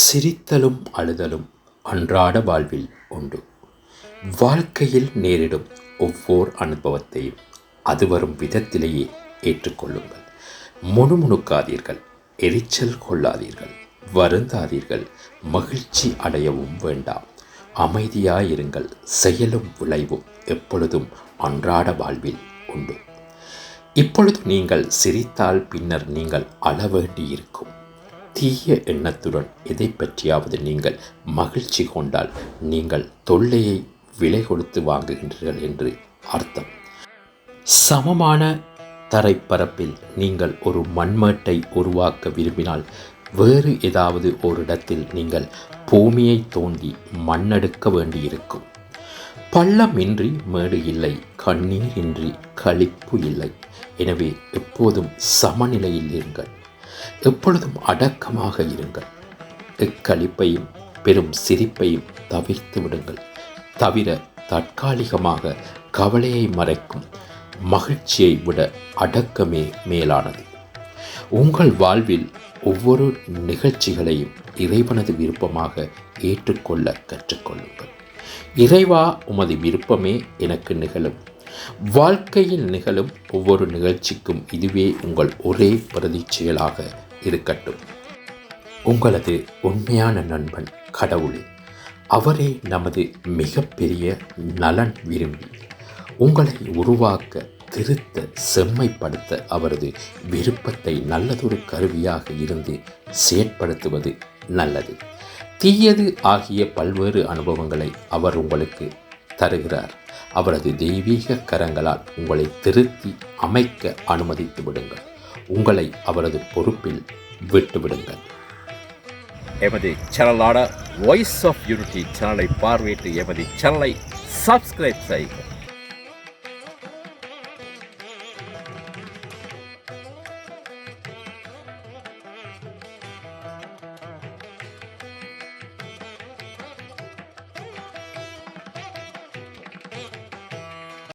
சிரித்தலும் அழுதலும் அன்றாட வாழ்வில் உண்டு. வாழ்க்கையில் நேரிடும் ஒவ்வொரு அனுபவத்தையும் அது வரும் விதத்திலேயே ஏற்றுக்கொள்ளுங்கள். முணுமுணுக்காதீர்கள் எரிச்சல் கொள்ளாதீர்கள் வருந்தாதீர்கள் மகிழ்ச்சி அடையவும் வேண்டாம். அமைதியாயிருங்கள் செயலும் விளைவும் எப்பொழுதும் அன்றாட வாழ்வில் உண்டு. இப்பொழுது நீங்கள் சிரித்தால் பின்னர் நீங்கள் அழ வேண்டியிருக்கும். தீய எண்ணத்துடன் எதை பற்றியாவது நீங்கள் மகிழ்ச்சி கொண்டால் நீங்கள் தொல்லையை விலை கொடுத்து வாங்குகின்றீர்கள் என்று அர்த்தம். சமமான தரைப்பரப்பில் நீங்கள் ஒரு மண்மேட்டை உருவாக்க விரும்பினால் வேறு ஏதாவது ஒரு இடத்தில் நீங்கள் பூமியை தோண்டி மண்ணெடுக்க வேண்டியிருக்கும். பள்ளமின்றி மேடு இல்லை கண்ணீர் இன்றி களிப்பு இல்லை. எனவே எப்போதும் சமநிலையில் இருங்கள். எப்பொழுதும் அடக்கமாக இருங்கள். எக்களிப்பையும் பெரும் சிரிப்பையும் தவிர்த்து விடுங்கள். தவிர தற்காலிகமாக கவலையை மறைக்கும் மகிழ்ச்சியை விட அடக்கமே மேலானது. உங்கள் வாழ்வில் ஒவ்வொரு நிகழ்ச்சிகளையும் இறைவனது விருப்பமாக ஏற்றுக்கொள்ள கற்றுக்கொள்ளுங்கள். இறைவா உமது விருப்பமே எனக்கு நிகழும். வாழ்க்கையில் நிகழும் ஒவ்வொரு நிகழ்ச்சிக்கும் இதுவே உங்கள் ஒரே பிரதிச்செயலாக இருக்கட்டும். உங்களது உண்மையான நண்பன் கடவுளே அவரே நமது மிகப்பெரிய நலன் விரும்பி உங்களை உருவாக்க திருத்த செம்மைப்படுத்த அவரது விருப்பத்தை நல்லதொரு கருவியாக இருந்து செயற்படுத்துவது நல்லது. தீயது ஆகிய பல்வேறு அனுபவங்களை அவர் உங்களுக்கு தருகிறார். அவரது தெய்வீக கரங்களால் உங்களை திருத்தி அமைக்க அனுமதித்து விடுங்கள். உங்களை அவரது பொறுப்பில் விட்டுவிடுங்கள் எமது சேனலான வாய்ஸ் ஆஃப் யூனிட்டி சேனலை பார்வையிட்டு எமது சேனலை சப்ஸ்கிரைப் செய்யுங்கள்